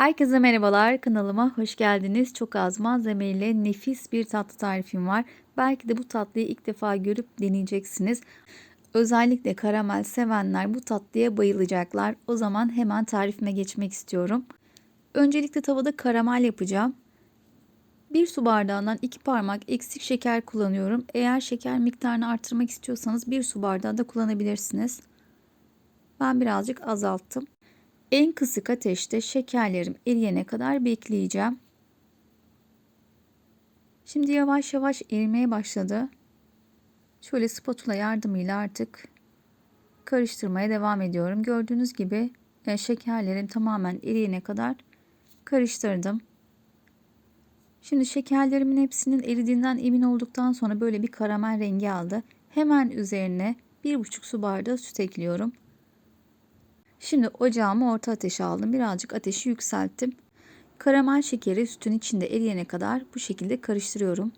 Herkese merhabalar kanalıma hoş geldiniz. Çok az malzemeyle nefis bir tatlı tarifim var. Belki de bu tatlıyı ilk defa görüp deneyeceksiniz. Özellikle karamel sevenler bu tatlıya bayılacaklar. O zaman hemen tarifime geçmek istiyorum. Öncelikle tavada karamel yapacağım. Bir su bardağından iki parmak eksik şeker kullanıyorum. Eğer şeker miktarını artırmak istiyorsanız bir su bardağı da kullanabilirsiniz. Ben birazcık azalttım. En kısık ateşte şekerlerim eriyene kadar bekleyeceğim. Şimdi yavaş yavaş erimeye başladı. Şöyle spatula yardımıyla artık karıştırmaya devam ediyorum. Gördüğünüz gibi e, şekerlerim tamamen eriyene kadar karıştırdım. Şimdi şekerlerimin hepsinin eridiğinden emin olduktan sonra böyle bir karamel rengi aldı. Hemen üzerine 1,5 su bardağı süt ekliyorum. Şimdi ocağımı orta ateşe aldım. Birazcık ateşi yükselttim. Karamel şekeri sütün içinde eriyene kadar bu şekilde karıştırıyorum.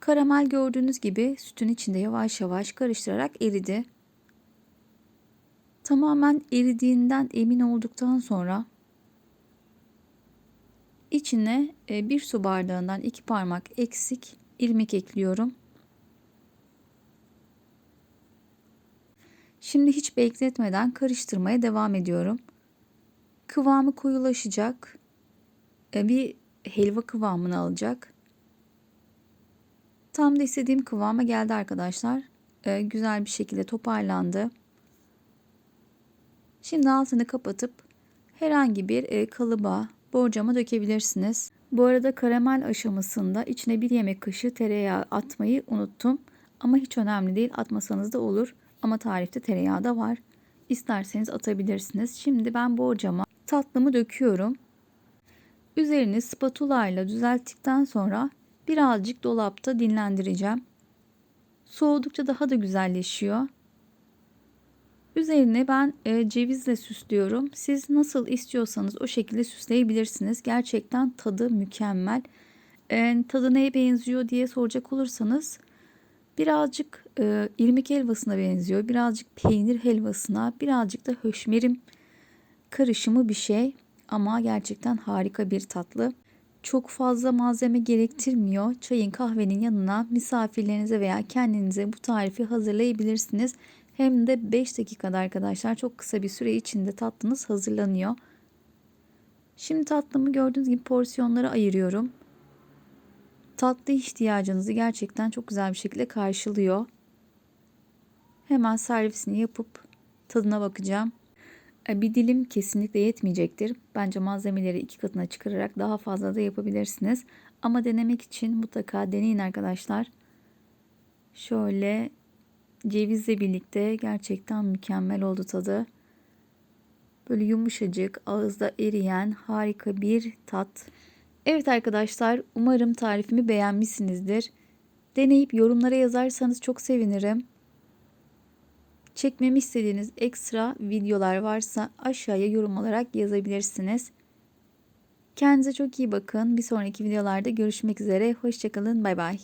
Karamel gördüğünüz gibi sütün içinde yavaş yavaş karıştırarak eridi. Tamamen eridiğinden emin olduktan sonra içine e, bir su bardağından iki parmak eksik irmik ekliyorum. Şimdi hiç bekletmeden karıştırmaya devam ediyorum. Kıvamı koyulaşacak. E, bir helva kıvamını alacak. Tam da istediğim kıvama geldi arkadaşlar. E, güzel bir şekilde toparlandı. Şimdi altını kapatıp herhangi bir e, kalıba, borcama dökebilirsiniz. Bu arada karamel aşamasında içine bir yemek kaşığı tereyağı atmayı unuttum. Ama hiç önemli değil atmasanız da olur. Ama tarifte tereyağı da var. İsterseniz atabilirsiniz. Şimdi ben borcama tatlımı döküyorum. Üzerini spatula ile düzelttikten sonra birazcık dolapta dinlendireceğim. Soğudukça daha da güzelleşiyor. Üzerine ben e, cevizle süslüyorum. Siz nasıl istiyorsanız o şekilde süsleyebilirsiniz. Gerçekten tadı mükemmel. E, tadı neye benziyor diye soracak olursanız birazcık e, irmik helvasına benziyor. Birazcık peynir helvasına, birazcık da höşmerim karışımı bir şey. Ama gerçekten harika bir tatlı. Çok fazla malzeme gerektirmiyor. Çayın kahvenin yanına misafirlerinize veya kendinize bu tarifi hazırlayabilirsiniz. Hem de 5 dakikada arkadaşlar çok kısa bir süre içinde tatlınız hazırlanıyor. Şimdi tatlımı gördüğünüz gibi porsiyonlara ayırıyorum. Tatlı ihtiyacınızı gerçekten çok güzel bir şekilde karşılıyor. Hemen servisini yapıp tadına bakacağım. E, bir dilim kesinlikle yetmeyecektir. Bence malzemeleri iki katına çıkararak daha fazla da yapabilirsiniz. Ama denemek için mutlaka deneyin arkadaşlar. Şöyle cevizle birlikte gerçekten mükemmel oldu tadı. Böyle yumuşacık, ağızda eriyen harika bir tat. Evet arkadaşlar, umarım tarifimi beğenmişsinizdir. Deneyip yorumlara yazarsanız çok sevinirim. Çekmemi istediğiniz ekstra videolar varsa aşağıya yorum olarak yazabilirsiniz. Kendinize çok iyi bakın. Bir sonraki videolarda görüşmek üzere. Hoşçakalın. Bay bay.